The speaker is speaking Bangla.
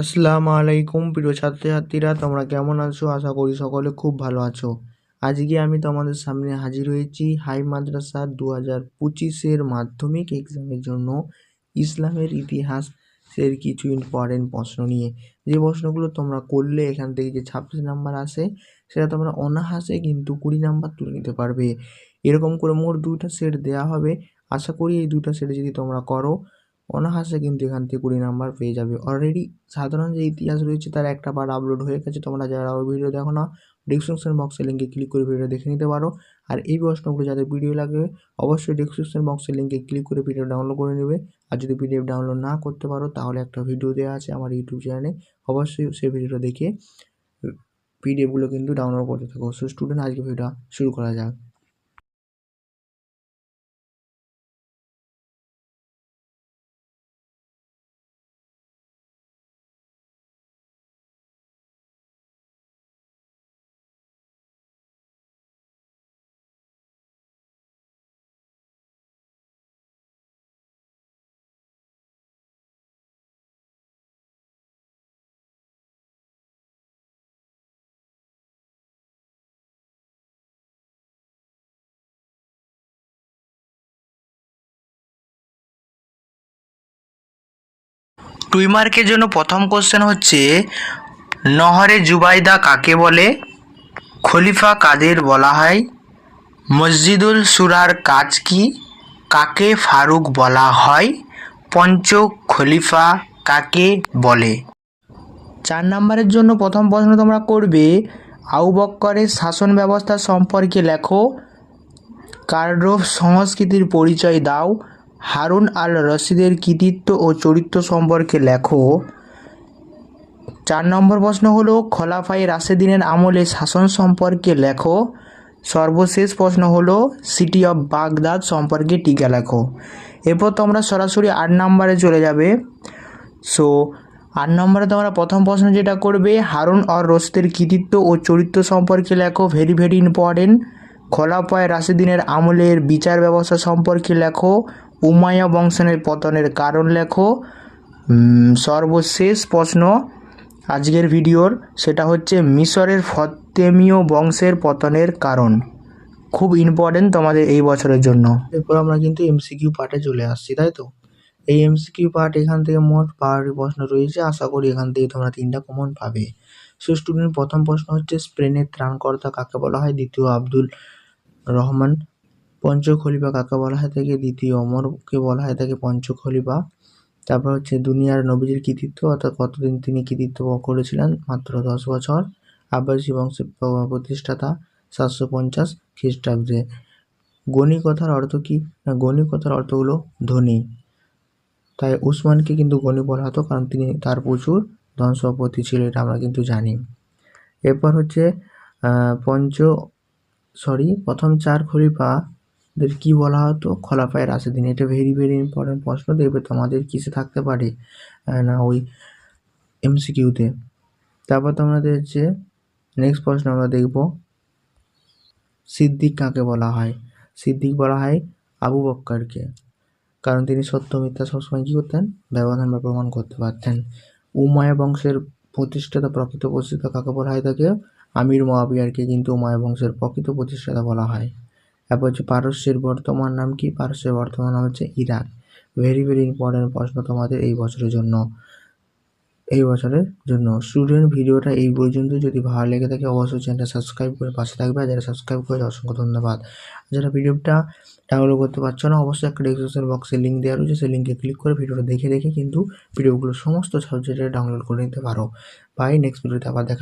আসসালামু আলাইকুম প্রিয় ছাত্রছাত্রীরা, তোমরা কেমন আছো? আশা করি সকলে খুব ভালো আছো। আজকে আমি তোমাদের সামনে হাজির হয়েছি হাই মাদ্রাসা দু হাজার পঁচিশের মাধ্যমিক এক্সামের জন্য। ইসলামের ইতিহাসের কিছু ইম্পর্টেন্ট প্রশ্ন নিয়ে। যে প্রশ্নগুলো তোমরা করলে, এখান থেকে যে ছাব্বিশ নাম্বার আসে, সেটা তোমরা অনাহাসে কিন্তু কুড়ি নাম্বার তুলে নিতে পারবে। এরকম করে মোট দুইটা সেট দেওয়া হবে। আশা করি এই দুটো সেট যদি তোমরা করো অনাহাসে কিন্তু এখান থেকে কুড়ি নাম্বার পেয়ে যাবে। অলরেডি সাধারণ যে ইতিহাস রয়েছে তার একটা বার আপলোড হয়ে গেছে। তোমরা যারা ওই ভিডিও দেখো না ডিসক্রিপশন বক্সের লিঙ্কে ক্লিক করে ভিডিও দেখে নিতে পারো। আর এই প্রশ্নগুলো যাদের ভিডিও লাগবে, অবশ্যই ডিসক্রিপশন বক্সের লিঙ্কে ক্লিক করে ভিডিও ডাউনলোড করে নেবে। আর যদি পিডিএফ ডাউনলোড না করতে পারো, তাহলে একটা ভিডিও দেওয়া আছে আমার ইউটিউব চ্যানেলে অবশ্যই সেই ভিডিওটা দেখে পিডিএফগুলো কিন্তু ডাউনলোড করতে থাকো। সো স্টুডেন্ট আজকে ভিডিওটা শুরু করা যাক। টুই মার্কের জন্য প্রথম কোশ্চেন হচ্ছে, নহরে জুবাইদা কাকে বলে? খলিফা কাদের বলা হয়? মসজিদুল সুরার কাজ কি? কাকে ফারুক বলা হয়? পঞ্চ খলিফা কাকে বলে? চার নম্বরের জন্য প্রথম প্রশ্ন তোমরা করবে আউ বক্করের শাসন ব্যবস্থা সম্পর্কে লেখো। কার্ডোভ সংস্কৃতির পরিচয় দাও। হারুন আল রশিদের কৃতিত্ব ও চরিত্র সম্পর্কে লেখো। চার নম্বর প্রশ্ন হলো খোলাফাই রাশেদিনের আমলে শাসন সম্পর্কে লেখো। সর্বশেষ প্রশ্ন হলো, সিটি অফ বাগদাদ সম্পর্কে টিকা লেখো। এরপর তোমরা সরাসরি আট নম্বরে চলে যাবে। সো আট নম্বরে তোমরা প্রথম প্রশ্ন যেটা করবে, হারুন আর রশিদের কৃতিত্ব ও চরিত্র সম্পর্কে লেখো ভেরি ভেরি ইম্পর্টেন্ট খোলাফায় রাশেদিনের আমলের বিচার ব্যবস্থা সম্পর্কে লেখো উমাইয়া বংশনের পতনের কারণ লেখো। সর্বশেষ প্রশ্ন আজকের ভিডিওর, সেটা হচ্ছে মিশরের ফতেমীয় বংশের পতনের কারণ। খুব ইম্পর্টেন্ট তোমাদের এই বছরের জন্য। এরপর আমরা কিন্তু এমসিকিউ পার্টে চলে আসছি, তাই তো? এই এমসিকিউ পার্ট এখান থেকে মোট বারোটি প্রশ্ন রয়েছে, আশা করি এখান থেকে তোমরা তিনটা কমন পাবে। সো স্টুডেন্ট প্রথম প্রশ্ন হচ্ছে স্পেনের ত্রাণকর্তা কাকে বলা হয়? দ্বিতীয় আব্দুল রহমান। পঞ্চ খলিফা কাকে বলা হয়? থেকে দ্বিতীয় অমরকে বলা হয়। তাকে পঞ্চ খলিফা তারপর হচ্ছে দুনিয়ার নবীজির কৃতিত্ব, অর্থাৎ কতদিন তিনি কৃতিত্ব করেছিলেন? মাত্র দশ বছর। আব্বাসী বংশের প্রতিষ্ঠাতা সাতশো পঞ্চাশ খ্রিস্টাব্দে। গণি কথার অর্থ কি? না গণি কথার অর্থ হলো ধনী। তাই উসমানকে কিন্তু গণি বলা হতো, কারণ তিনি তার প্রচুর ধন সম্পত্তি ছিল, এটা আমরা কিন্তু জানি। এরপর হচ্ছে পঞ্চ সরি প্রথম চার খলিফাদের কি বলা হতো? খলাফায় রাশেদিন, এটা ভেরি ভেরি ইম্পর্টেন্ট প্রশ্ন। দেখবে তোমাদের কিসে থাকতে পারে না ওই এমসিকিউতে তারপর তোমাদের যে নেক্সট প্রশ্ন আমরা দেখব, সিদ্দিক কাকে বলা হয়? সিদ্দিক বলা হয় আবু বক্করকে। কারণ তিনি সত্য, মিথ্যা সবসময় কী করতেন? ব্যবধান বা প্রমাণ করতে পারতেন। উমায়া বংশের প্রতিষ্ঠাতা, প্রকৃত প্রতিষ্ঠাতা কাকে বলা হয় তাকে? আমির মহাবিয়ারকে কিন্তু উমায়া বংশের প্রকৃত প্রতিষ্ঠাতা বলা হয়। তারপর হচ্ছে পারস্যের বর্তমান নাম কি? পারস্যের বর্তমান নাম হচ্ছে ইরাক ভেরি ভেরি ইম্পর্টেন্ট প্রশ্ন তোমাদের এই বছরের জন্য। এই বছরের জন্য। স্টুডেন্ট ভিডিওটা এই পর্যন্ত। যদি ভালো লেগে থাকে, অবশ্যই চ্যানেলটা সাবস্ক্রাইব করে পাশে থাকবে। যারা সাবস্ক্রাইব করে অসংখ্য ধন্যবাদ। যারা ভিডিওটা ডাউনলোড করতে পারছ না, অবশ্যই একটা ডিসক্রিপশন বক্সে লিঙ্ক দেওয়া রয়েছে। সেই লিঙ্কে ক্লিক করে ভিডিওটা দেখে দেখে কিন্তু ভিডিওগুলো সমস্ত সাবজেক্টে ডাউনলোড করে নিতে পারো। বাই নেক্সট ভিডিওতে আবার দেখা